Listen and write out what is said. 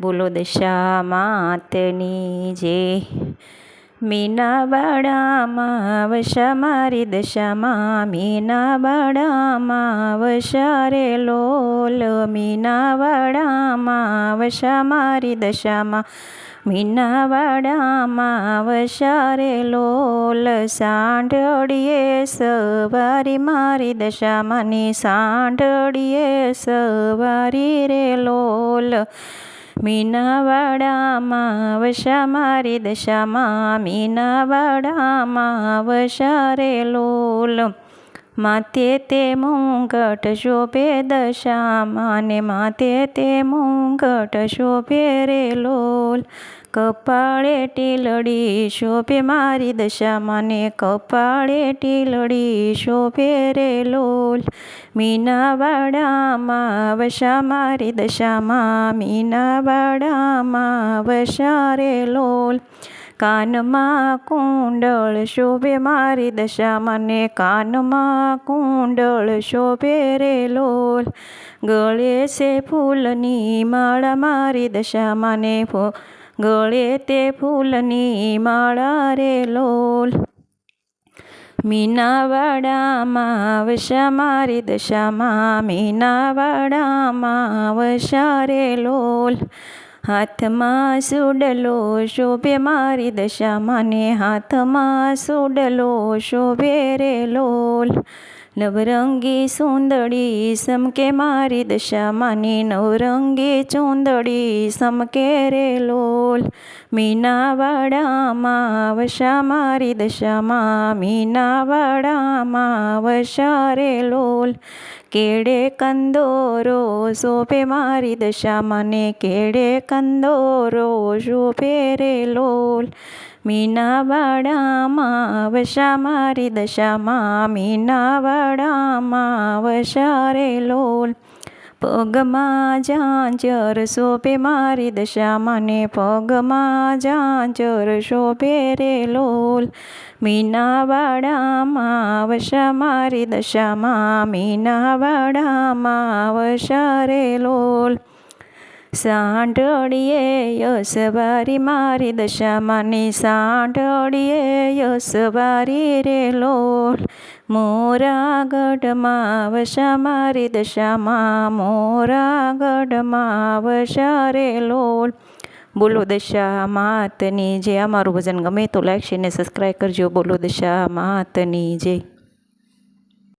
બોલો દશા માતની જે મીના બાળામાં વશા મારી દશામાં મીના બાળામાં વશા રે લોલ મીના વાડામાં વશા મારી દશામાં મીના વાડામાં વશા રે લોલ સાંઢળીએ સવારી, મારી દશામાંની સાંઢળીએ સવારી રે લોલ મીનાવાડામાં વશા મારી દશામાં મીનાવાડામાં વશા રે લોલ માથે તે મુંગટ શોભે દશામાં ને માથે તે મુંગટ શોભે રે લોલ. કપાળે ટીલડી શોભે મારી દશા, મને કપાળે ટીલડી શોભે રે લોલ. મીનાવાડામાં વશા મારી દશામાં, મીનાવાડામાં વશા રે લોલ. કાનમાં કુંડળ શોભે મારી દશા મને કાનમાં કુંડળ શોભે રે લોલ, ગળે છે ફૂલની માળા મારી દશામાં ને ગળે તે ફૂલની માળા રે લોલ. મીનાવાડામાં વશા મારી દશામાં, મીનાવાડામાં વશા રે લોલ. હાથમાં સુડલો શોભે મારી દશા માને હાથમાં સુડલો શોભે રે લોલ. નવરંગી સુંદડી સમકે મારી દશા માની નવરંગી ચુંદડી સમકે રે લોલ. મીનાવાડામાં વશા મારી દશામાં, મીનાવાડામાં વશા રે લોલ. કેડે કંદોરો શોભે મારી દશા મને કેડે કંદોરો શોભે રે લોલ. મીનાવાડામાં વશા મારી દશામાં, મીનાવાડામાં વશા રે લોલ. પગમાં ઝાંઝર શોભે મારી દશા મને પગમાં ઝાંઝર શોભે રે લોલ. મીનાવાડામાં વશા મારી દશામાં મીનાવાડામાં વશા રે લોલ. સાંઢળીએ યસવારી મારી દશામાં ને સાંઢળીએ યસવારી રે લોલ. મોરા ગઢમાં વશા મારી દશામાં મોરા ગઢમાં વશા રે લોલ બોલો દશા માતની જે અમારું ભજન ગમે તો લાઈક શેર ને સબસ્ક્રાઈબ કરજો બોલો દશા માતની જય